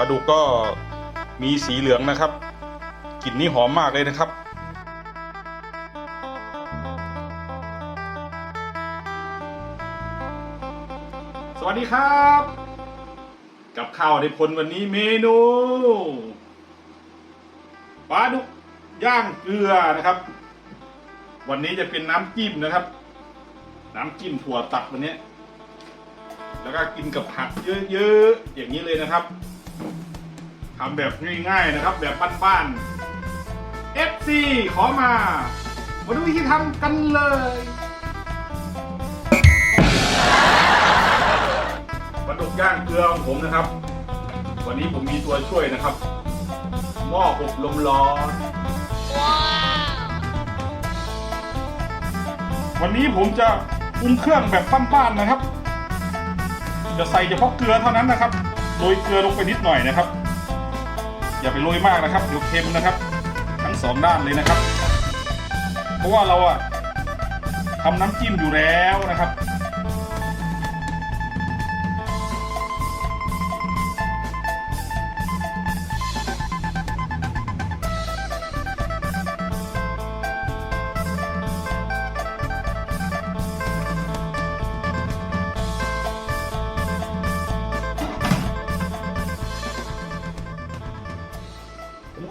ลาดุกก็มีสีเหลืองนะครับกลิ่นนี่หอมมากเลยนะครับ สวัสดีครับ กับข้าวในพลวันนี้เมนูปลาดุกย่างเกลือนะครับ วันนี้จะเป็นน้ำจิ้มนะครับ น้ำจิ้มถั่วตัดวันนี้ แล้วก็กินกับผักเยอะๆอย่างนี้เลยนะครับ ทำแบบง่ายๆนะครับ แบบบ้านๆ FC ขอมา มาดูวิธีทำกันเลย ปลาดุกย่างเกลือของผมนะครับ วันนี้ผมมีตัวช่วยนะครับ หม้ออบลมร้อนวันนี้ผมจะปรุงเครื่องแบบปั้นๆนะครับ จะใส่เฉพาะเกลือเท่านั้นนะครับ โรยเกลือลงไปนิดหน่อยนะครับ อย่าไปโรยมากนะครับเดี๋ยวเค็มนะครับ ทั้งสองด้านเลยนะครับ เพราะว่าเราอะทำน้ำจิ้มอยู่แล้วนะครับ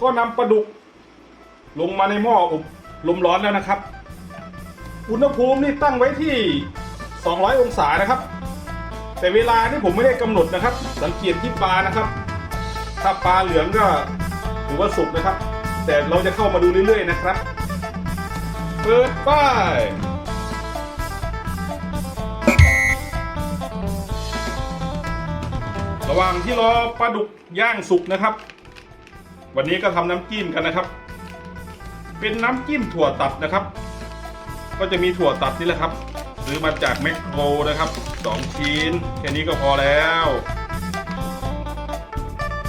ก็นำปลาดุก ลงมาในหม้ออบลมร้อนแล้วนะครับ อุณหภูมินี่ตั้งไว้ที่ 200 องศานะครับ แต่เวลานี่ผมไม่ได้กำหนดนะครับ สังเกตที่ปลานะครับ ถ้าปลาเหลืองก็ถือว่าสุกนะครับ แต่เราจะเข้ามาดูเรื่อยๆนะครับ เปิดป้ายระหว่างที่รอปลาดุกย่างสุกนะครับ วันนี้ก็ทำน้ำจิ้มกันนะครับ เป็นน้ำจิ้มถั่วตัดนะครับ ก็จะมีถั่วตัดนี่แหละครับซื้อมาจากแมคโครนะครับสองชิ้นแค่นี้ก็พอแล้ว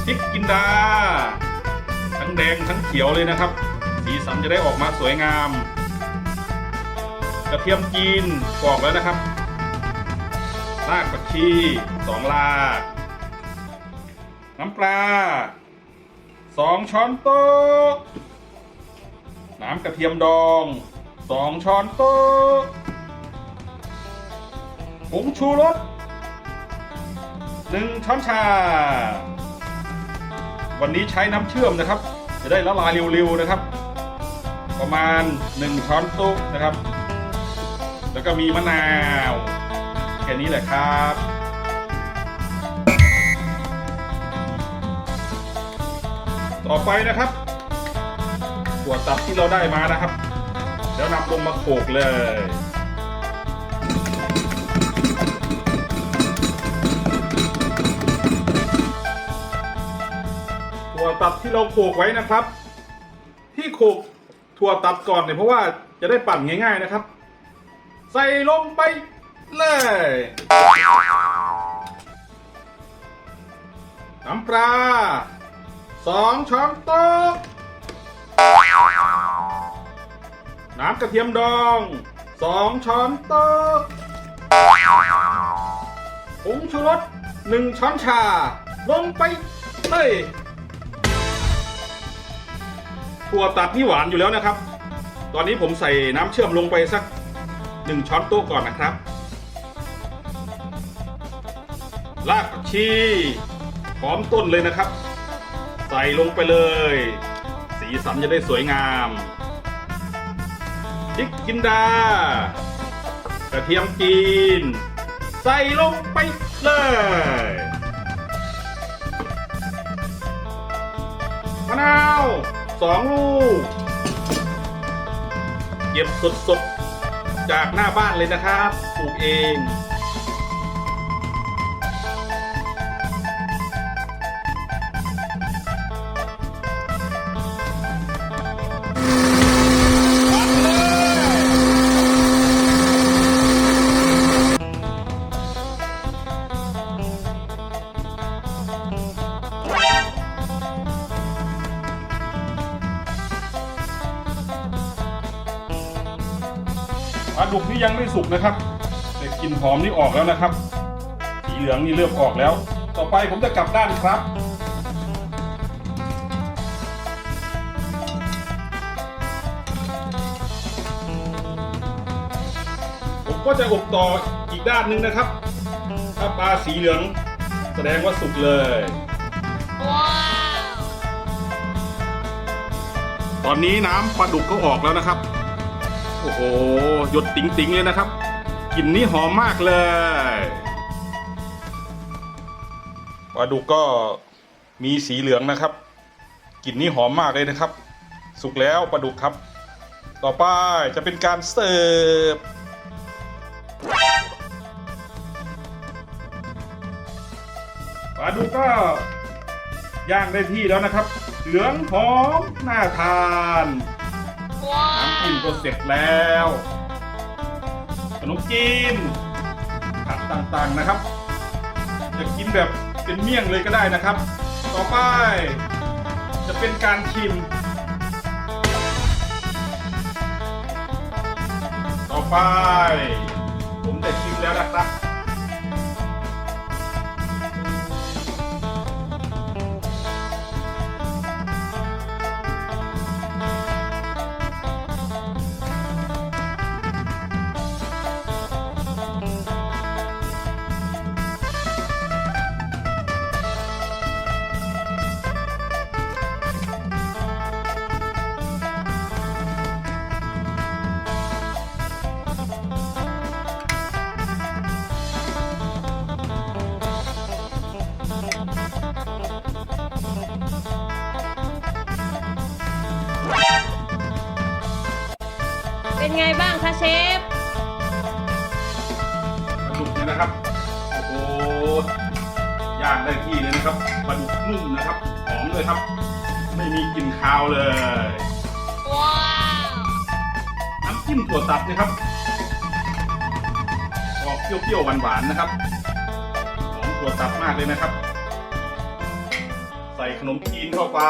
พริกกินดา ทั้งแดงทั้งเขียวเลยนะครับสีสันจะได้ออกมาสวยงาม กระเทียมจีนกรอกแล้วนะครับรากผักชีสองรากน้ำปลา สองช้อนโต๊ะ น้ำกระเทียมดองสองช้อนโต๊ะผงชูรสหนึ่งช้อนชา วันนี้ใช้น้ำเชื่อมนะครับ จะได้ละลายเร็วๆนะครับ ประมาณหนึ่งช้อนโต๊ะนะครับ แล้วก็มีมะนาว แค่นี้แหละครับ ต่อไปนะครับถั่วตับที่เราได้มานะครับเดี๋ยวนำลงมาโขลกเลยถั่วตัดที่เราโขลกไว้นะครับ ที่โขลกถั่วตัดก่อนเนี่ยเพราะว่าจะได้ปั่นง่าย ๆนะครับ ใส่ลงไปเลยน้ำปลา สองช้อนโต๊ะน้ำกระเทียมดองสองช้อนโต๊ะผงชูรสหนึ่งช้อนชา ลงไปเลยถั่วตัดนี่หวานอยู่แล้วนะครับ ตอนนี้ผมใส่น้ำเชื่อมลงไปสักหนึ่งช้อนโต๊ะก่อนนะครับ รากผักชีพร้อมต้นเลยนะครับ ใส่ลงไปเลย สีสันจะได้สวยงามพริกกินดากระเทียมจีน ใส่ลงไปเลยมะนาวสองลูก เก็บสดๆ จากหน้าบ้านเลยนะครับปลูกเอง ลาดุกที่ยังไม่สุกนะครับแต่กลิ่นหอมนี่ออกแล้วนะครับสีเหลืองนี่เริ่มออกแล้ว ต่อไปผมจะกลับด้านครับผมก็จะอบต่ออีกด้านนึงนะครับ ถ้าปลาสีเหลืองแสดงว่าสุกเลยตอนนี้น้ำปลาดุกก็ออกแล้วนะครับ โอ้โหหยดติ๋งๆเลยนะครับกลิ่นนี้หอมมากเลยปลาดุกก็มีสีเหลืองนะครับกลิ่นนี้หอมมากเลยนะครับ สุกแล้วปลาดุกครับ ต่อไปจะเป็นการเสิร์ฟปลาดุกก็ย่างได้ที่แล้วนะครับ เหลืองหอมน่าทาน น้ำจิ้มก็เสร็จแล้วขนมจีนผักต่างๆนะครับ จะกินแบบเป็นเมี่ยงเลยก็ได้นะครับ ต่อไป จะเป็นการชิม ต่อไป ผมได้ชิมแล้วนะครับ ไงบ้างคะเชฟ ปลาดุกเนี่ยนะครับ โอ้โหย่างได้ที่เลยนะครับปลาดุกนุ่มนะครับ หอมเลยครับ ไม่มีกลิ่นคาวเลย ว้าว น้ำจิ้มถั่วตัดนะครับ ออกเปรี้ยวๆหวานๆนะครับ หอมถั่วตัดมากเลยนะครับ ใส่ขนมจีนเข้าไป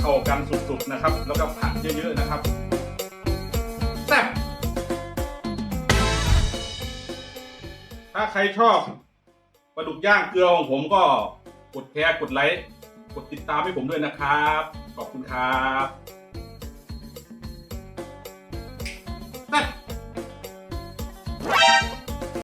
เข้ากันสุดๆนะครับ แล้วก็ผัดเยอะๆนะครับ ใครชอบปลาดุกย่างเกลือของผมก็กดแชร์กดไลค์ กดติดตามให้ผมด้วยนะครับ ขอบคุณครับ